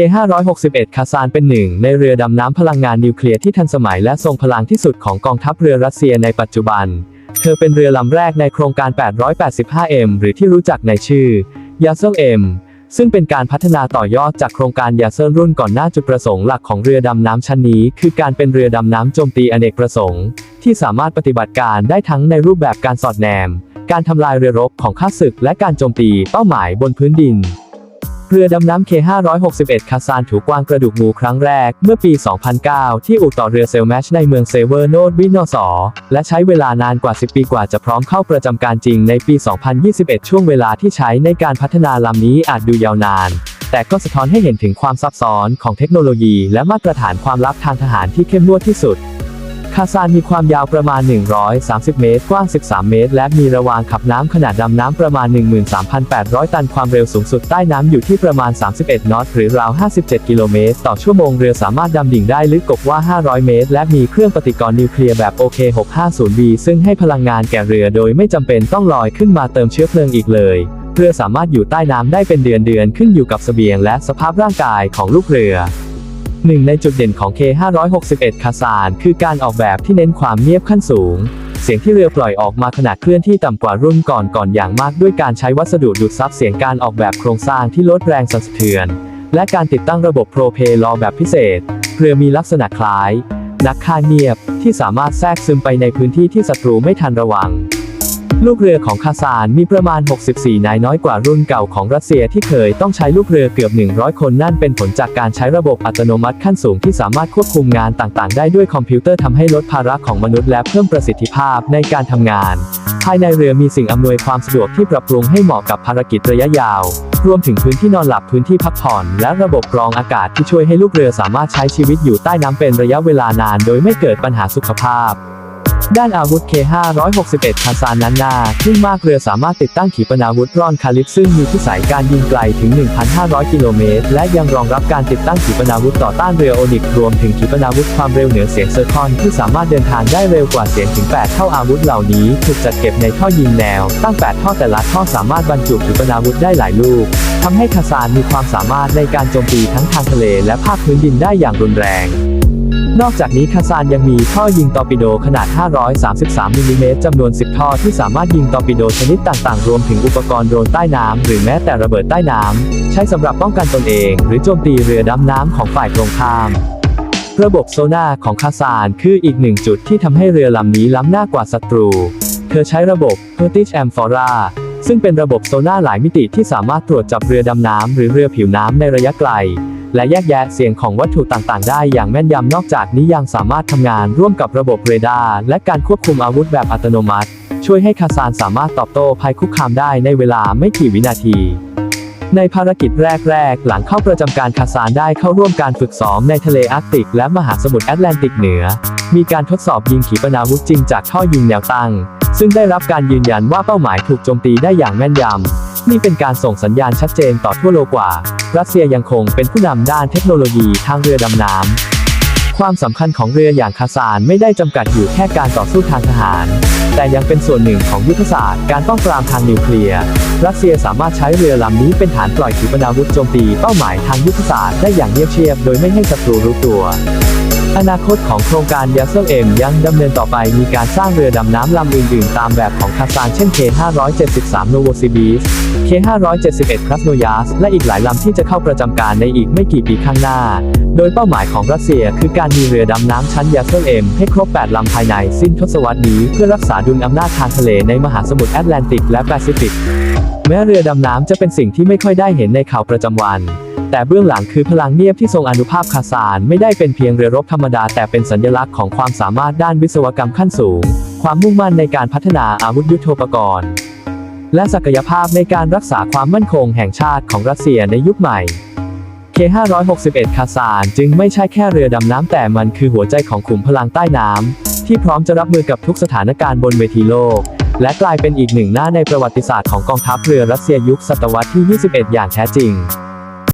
K561 คาซานเป็นหนึ่งในเรือดำน้ำพลังงานนิวเคลียร์ที่ทันสมัยและทรงพลังที่สุดของกองทัพเรือรัสเซียในปัจจุบัน เธอเป็นเรือลำแรกในโครงการ 885M หรือที่รู้จักในชื่อ y a s e l M ซึ่งเป็นการพัฒนาต่อยอดจากโครงการ y a s e l รุ่นก่อนหน้าจุดประสงค์หลักของเรือดำน้ำชั้นนี้ คือการเป็นเรือดำน้ำโจมตีอเนกประสงค์ ที่สามารถปฏิบัติการได้ทั้งในรูปแบบการสอดแนม การทำลายเรือรบของข้าศึกและการโจมตีเป้าหมายบนพื้นดิน เรือดำน้ำ K561 คาซานถูกวางกระดูกงูครั้งแรก เมื่อปี 2009 ที่อู่ต่อเรือเซลแมชในเมืองเซเวอร์โนดวินอสอและใช้เวลานานกว่า 10 ปีกว่าจะพร้อมเข้าประจำการจริงในปี 2021 ช่วงเวลาที่ใช้ในการพัฒนาลำนี้อาจดูยาวนาน แต่ก็สะท้อนให้เห็นถึงความซับซ้อนของเทคโนโลยี และมาตรฐานความลับทางทหารที่เข้มงวดที่สุด คาซานมีความยาวประมาณ 130 เมตร กว้าง 13 เมตร และมีระวางขับน้ำขนาดดำน้ำประมาณ 13,800 ตัน ความเร็วสูงสุดใต้น้ำอยู่ที่ประมาณ 31 นอต หรือราว 57 กิโลเมตร ต่อชั่วโมง เรือสามารถดำดิ่งได้ลึกกว่า 500 เมตร และมีเครื่องปฏิกรณ์นิวเคลียร์แบบ OK650B ซึ่งให้พลังงานแก่เรือโดยไม่จำเป็นต้องลอยขึ้นมาเติมเชื้อเพลิงอีกเลยเรือสามารถอยู่ใต้น้ำได้เป็นเดือนๆ ขึ้นอยู่กับเสบียงและสภาพร่างกายของลูกเรือ หนึ่งในจุดเด่นของ K561 คาซานคือการออกแบบที่เน้นความเงียบขั้นสูง เสียงที่เรือปล่อยออกมาขณะเคลื่อนที่ต่ำกว่ารุ่นก่อนก่อนอย่างมากด้วยการใช้วัสดุดูดซับเสียงการออกแบบโครงสร้างที่ลดแรงสั่นสะเทือน และการติดตั้งระบบโปรเพลอแบบพิเศษ เรือมีลักษณะคล้าย นักฆ่าเงียบที่สามารถแทรกซึมไปในพื้นที่ที่ศัตรูไม่ทันระวัง ลูกเรือของคาซานมีประมาณ 64 นายน้อยกว่ารุ่นเก่าของรัสเซียที่เคยต้องใช้ลูกเรือเกือบ 100 คนนั่นเป็นผลจากการใช้ระบบอัตโนมัติขั้นสูงที่สามารถควบคุมงานต่างๆ ได้ด้วยคอมพิวเตอร์ทำให้ลดภาระของมนุษย์และเพิ่มประสิทธิภาพในการทำงาน ภายในเรือมีสิ่งอำนวยความสะดวกที่ปรับปรุงให้เหมาะกับภารกิจระยะยาว รวมถึงพื้นที่นอนหลับพื้นที่พักผ่อน และระบบกรองอากาศที่ช่วยให้ลูกเรือสามารถใช้ชีวิตอยู่ใต้น้ำเป็นระยะเวลานาน โดยไม่เกิดปัญหาสุขภาพ ด้านอาวุธ K561 คาซานนั้นหน้าขึ้นมากเรือสามารถติดตั้งขีปนาวุธร่อนคาลิปซึ่งมีพิสัยการยิงไกลถึง 1,500 กิโลเมตร และยังรองรับการติดตั้งขีปนาวุธต่อต้านเรือโอนิกรวมถึงขีปนาวุธความเร็วเหนือเสียงเซอร์คอนที่สามารถเดินทางได้เร็วกว่าเสียงถึง 8 เท่าอาวุธเหล่านี้ ถูกจัดเก็บในท่อยิงแนว ตั้ง 8 ท่อแต่ละท่อสามารถบรรจุขีปนาวุธได้หลายลูกทำให้คาซานมีความสามารถในการโจมตีทั้งทางทะเลและภาคพื้นดินได้อย่างรุนแรง นอกจากนี้คาซานยังมีท่อยิงตอร์ปิโดขนาด 533มิลลิเมตรจำนวน 10 ท่อที่สามารถยิงตอร์ปิโดชนิดต่างๆ รวมถึงอุปกรณ์โดรนใต้น้ำหรือแม้แต่ระเบิดใต้น้ำ ใช้สำหรับป้องกันตนเอง หรือโจมตีเรือดำน้ำของฝ่ายตรงข้ามระบบโซน่าของคาซานคืออีกหนึ่งจุดที่ทำให้เรือลำนี้ล้ำหน้ากว่าศัตรู เธอใช้ระบบ p e r t i s h Amphora ซึ่งเป็นระบบโซน่าหลายมิติที่สามารถตรวจจับเรือดำน้ำหรือเรือผิวน้ำในระยะไกล และแยกแยะเสียงของวัตถุต่างๆ ได้อย่างแม่นยำนอกจากนี้ยังสามารถทำงานร่วมกับระบบเรดาร์และการควบคุมอาวุธแบบอัตโนมัติ ช่วยให้คาซานสามารถตอบโต้ภัยคุกคามได้ในเวลาไม่กี่วินาที ในภารกิจแรก ๆ หลังเข้าประจำการคาซานได้เข้าร่วมการฝึกซ้อมในทะเลอาร์กติก และมหาสมุทรแอตแลนติกเหนือ มีการทดสอบยิงขีปนาวุธจริงจากท่อยิงแนวตั้ง ซึ่งได้รับการยืนยันว่าเป้าหมายถูกโจมตีได้อย่างแม่นยำนี่เป็นการส่งสัญญาณชัดเจนต่อทั่วโลกว่า รัสเซียยังคงเป็นผู้นำด้านเทคโนโลยีทางเรือดำน้ำ ความสำคัญของเรืออย่างคาซานไม่ได้จำกัดอยู่แค่การต่อสู้ทางทหาร แต่ยังเป็นส่วนหนึ่งของยุทธศาสตร์การป้องปรามทางนิวเคลียร์ รัสเซียสามารถใช้เรือลำนี้เป็นฐานปล่อยขีปนาวุธโจมตีเป้าหมายทางยุทธศาสตร์ได้อย่างเงียบเชียบโดยไม่ให้ศัตรูรู้ตัวอนาคตของโครงการยาเซลเอ็มยังดำเนินต่อไปมีการสร้างเรือดำน้ำลำอื่นๆ ตามแบบของคาซานเช่น K573 Novosibirsk K571 Krasnoyarsk และอีกหลายลำที่จะเข้าประจำการในอีกไม่กี่ปีข้างหน้า โดยเป้าหมายของรัสเซียคือการมีเรือดำน้ำชั้นยาเซลเอ็มให้ครบ 8 ลำภายในสิ้นทศวรรษนี้เพื่อรักษาดุลอำนาจทางทะเลในมหาสมุทรแอตแลนติกและแปซิฟิก แม้เรือดำน้ำจะเป็นสิ่งที่ไม่ค่อยได้เห็นในข่าวประจำวัน แต่เบื้องหลังคือพลังเงียบที่ทรงอนุภาพคาซานไม่ได้เป็นเพียงเรือรบธรรมดาแต่เป็นสัญลักษณ์ของความสามารถด้านวิศวกรรมขั้นสูง ความมุ่งมั่นในการพัฒนาอาวุธยุทโธปกรณ์ และศักยภาพในการรักษาความมั่นคงแห่งชาติของรัสเซียในยุคใหม่ K561 คาซานจึงไม่ใช่แค่เรือดำน้ำแต่มันคือหัวใจของขุมพลังใต้น้ำที่พร้อมจะรับมือกับทุกสถานการณ์บนเวทีโลก และกลายเป็นอีกหนึ่งหน้าในประวัติศาสตร์ของกองทัพเรือรัสเซียยุคศตวรรษที่ 21 อย่างแท้จริง